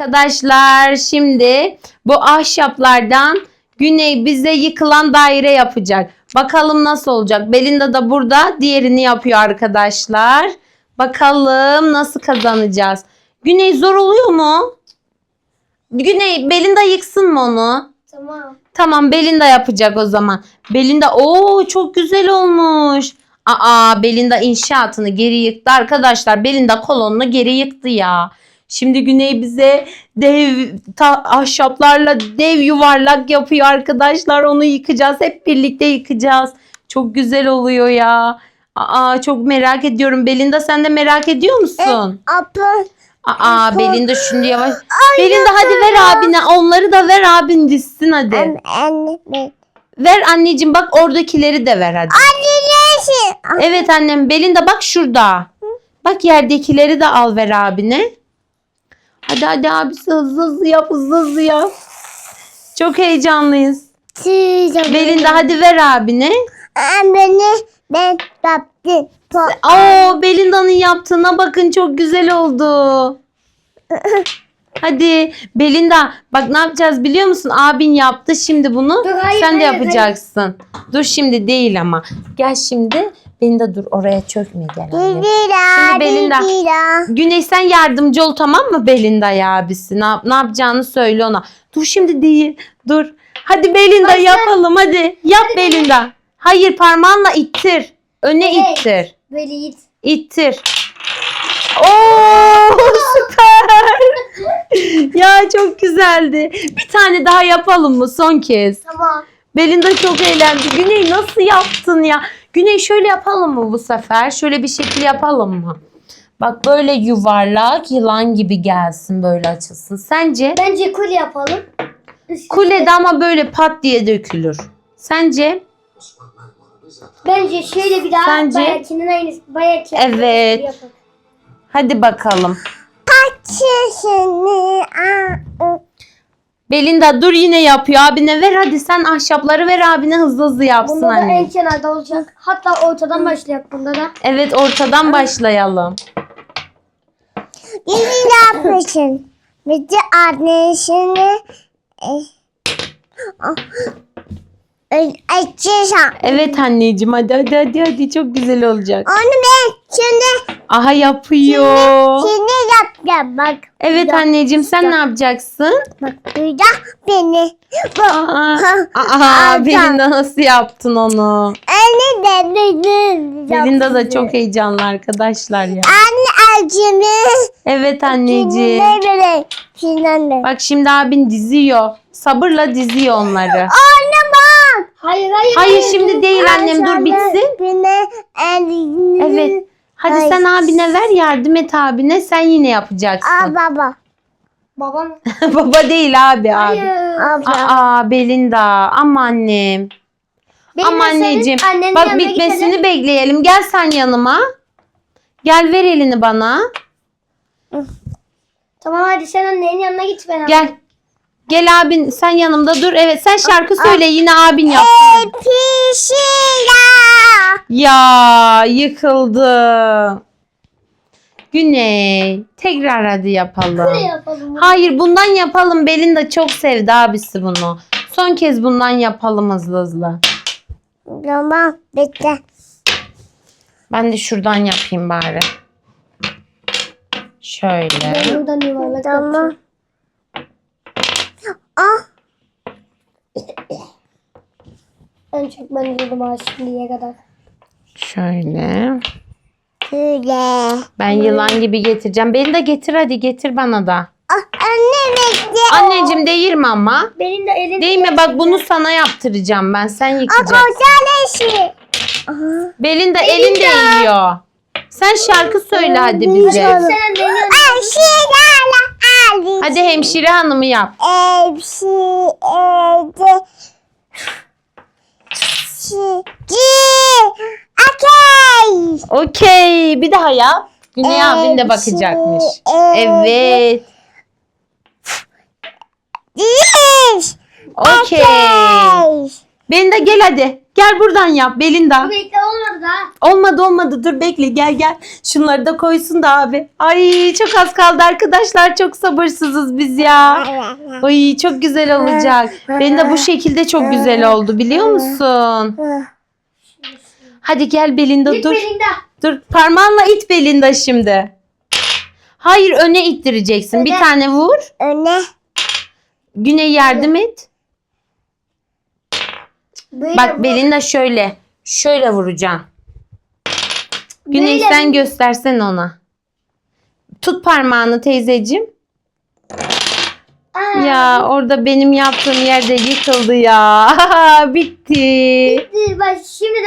Arkadaşlar şimdi bu ahşaplardan Güney bize yıkılan daire yapacak. Bakalım nasıl olacak. Belinda da burada diğerini yapıyor arkadaşlar. Bakalım nasıl kazanacağız. Güney zor oluyor mu? Güney Belinda yıksın mı onu? Tamam. Tamam Belinda yapacak o zaman. Belinda o çok güzel olmuş. Aa Belinda inşaatını geri yıktı arkadaşlar. Belinda kolonunu geri yıktı ya. Şimdi Güney bize dev ta- ahşaplarla dev yuvarlak yapıyor arkadaşlar. Onu yıkacağız. Hep birlikte yıkacağız. Çok güzel oluyor ya. Aa çok merak ediyorum. Belinda sen de merak ediyor musun? Abla. Aa Belinda şimdi yavaş. Belinda hadi ver abine. Onları da ver abin dizsin hadi. Anne. Anne. Ver anneciğim bak oradakileri de ver hadi. Anne. Evet annem Belinda bak şurada. Bak yerdekileri de al ver abine. Hadi hadi abisi hızlı hızlı yap hızlı hızlı yap. Çok heyecanlıyız. Belinda hadi ver abine. Beni ben yaptım. Oo Belinda'nın yaptığına bakın çok güzel oldu. Hadi Belinda bak ne yapacağız biliyor musun? Abin yaptı şimdi bunu. Dur, hayır, Sen de hayır, yapacaksın. Dur şimdi değil ama. Gel şimdi. Belinda dur oraya çökme gel. annem. Şimdi Belinda. Güney sen yardımcı ol tamam mı Belinda'ya abisi? Ne, ne yapacağını söyle ona. Dur şimdi değil. Dur. Hadi Belinda Başla. yapalım hadi. Yap Belinda. Hayır parmağınla ittir. Öne Evet. ittir. Böyle git. İttir. Oo süper. ya çok güzeldi. Bir tane daha yapalım mı son kez? Tamam. Belinda çok eğlendi. Güney nasıl yaptın ya? Güney şöyle yapalım mı bu sefer? Şöyle bir şekil yapalım mı? Bak böyle yuvarlak yılan gibi gelsin böyle açılsın. Sence? Bence kul yapalım. Üst- Kulede ama böyle pat diye dökülür. Sence? Bence şöyle bir daha Sence? bayakinin aynısı. Bayak Evet. Hadi bakalım. Kaçışını Belinda dur yine yapıyor. Abine ver hadi sen ahşapları ver abine hızlı hızlı yapsın Bunda da anne. en kenarda olacak. Hatta ortadan başlayak bunda da. Evet ortadan başlayalım. Yeni yapmışsın? Bir de annesini açacağım. Evet anneciğim hadi hadi hadi hadi çok güzel olacak. Onu ben şimdi Aha yapıyor. şimdi yapacağım. Bak. Evet Ya, anneciğim sen ya. ne yapacaksın? Bak burada beni. Aa, aa Belinda nasıl yaptın onu? Anne de beni. Belinda da çok heyecanlı arkadaşlar ya. Anne acımı. Evet anneciğim. Bak şimdi abin diziyor. Sabırla diziyor onları. Anne bak. Hayır hayır. Hayır şimdi değil annem dur bitsin. Beni Evet. Hadi Ay. sen abine ver yardım et abine sen yine yapacaksın. baba. Baba mı? Baba değil abi abi. Abla. Aa Belinda ama annem. Ama anneciğim bak bitmesini bekleyelim. Gel sen yanıma. Gel ver elini bana. Tamam hadi sen annenin yanına git ben. Gel. Gel abin sen yanımda dur. Evet sen şarkı söyle yine abin yap. Pişira. Ya yıkıldı. Güney. Tekrar hadi yapalım. Yapalım? Hayır bundan yapalım. Belinda çok sevdi abisi bunu. Son kez bundan yapalım hızlı hızlı. Tamam bitti. Ben de şuradan yapayım bari. Şöyle. Ben buradan yuvarlak tamam. Ah. En çok ben durdum ha şimdiye kadar. Şöyle. Şöyle. Ben yılan gibi getireceğim. Beni de getir hadi getir bana da. Ah, anne bekle. Anneciğim değirme ama. Benim de elim. Değme bak bunu sana yaptıracağım ben. Sen yıkacaksın. Güzel eşi. Belin de elin değiyor. Sen şarkı söyle hadi bize. Hadi hemşire hanımı yap. Hepsi Okey. Bir daha yap. Güney abin de bakacakmış. evde. Evet. Diş. Okey. Beni de gel hadi. Gel buradan yap Belinda. Bekle olmadı da. Olmadı olmadı dur bekle gel gel. Şunları da koysun da abi. Ay çok az kaldı arkadaşlar çok sabırsızız biz ya. Ay çok güzel olacak. Benim de bu şekilde çok güzel oldu biliyor musun? Hadi gel Belinda dur. Belinda. Dur parmağınla it Belinda şimdi. Hayır öne ittireceksin. Bir Öne. tane vur. Öne. Güney yardım et. Böyle Bak Belinda şöyle. Şöyle vuracaksın. Güney Böyle sen göstersen ona. Tut parmağını teyzeciğim. Aa, Ya orada benim yaptığım yerde yıkıldı ya. Bitti. Bak şimdi de